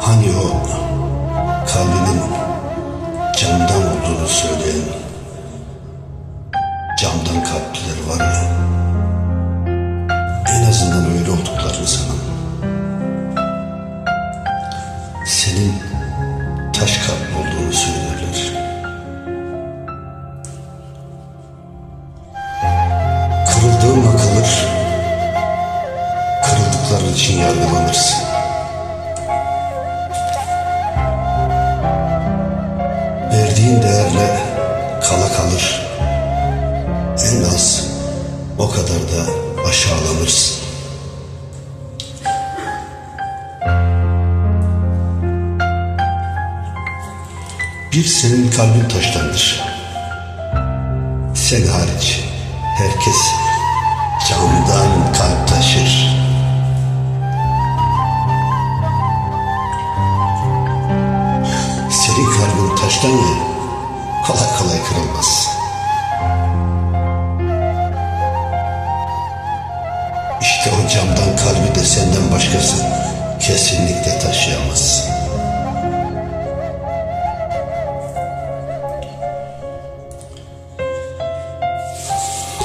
Hani o kalbinin camdan olduğunu söyleyen camdan kalpler var ya kırıldıkların için yargılanırsın. Verdiğin değerle kala kalır. En az o kadar da aşağılanırsın. Bir senin kalbin taştandır. Sen hariç herkes camdan kalp taşır. Ya kolay kolay kırılmaz. İşte o camdan kalbi de senden başkası kesinlikle taşıyamaz.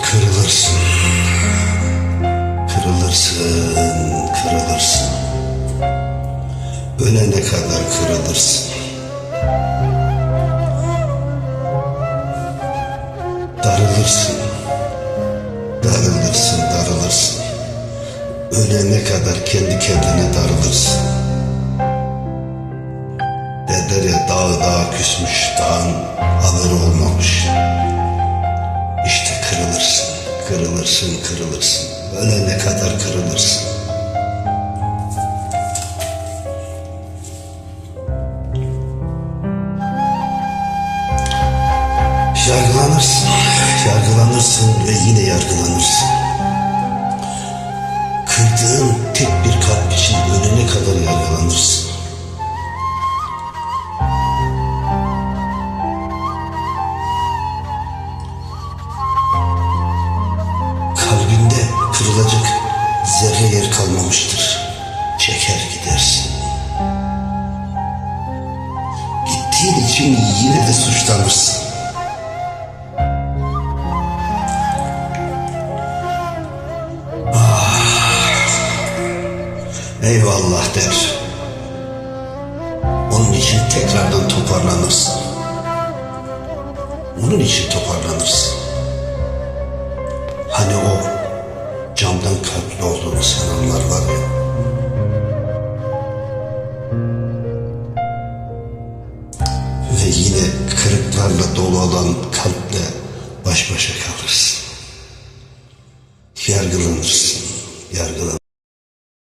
Kırılırsın. Kırılırsın, kırılırsın. Ölene kadar kırılırsın. Ölene kadar kendi kendine darılırsın. Derler ya dağı dağa küsmüş, dağın haberi olmamış. İşte kırılırsın, kırılırsın, kırılırsın. Ölene kadar kırılırsın. Yargılanırsın, yargılanırsın ve yine yargılanırsın. Kırdığın tek bir kalp için ölene kadar yargılanırsın. Kalbinde kırılacak zerre yer kalmamıştır. Çeker gidersin. Gittiğin için yine de suçlanırsın. Eyvallah der. Onun için tekrardan toparlanırsın. Onun için toparlanırsın. Hani o camdan kalpli olduğunu sananlar var ya. Ve yine kırıklarla dolu olan kalple baş başa kalırsın. Yargılanırsın, yargılanırsın.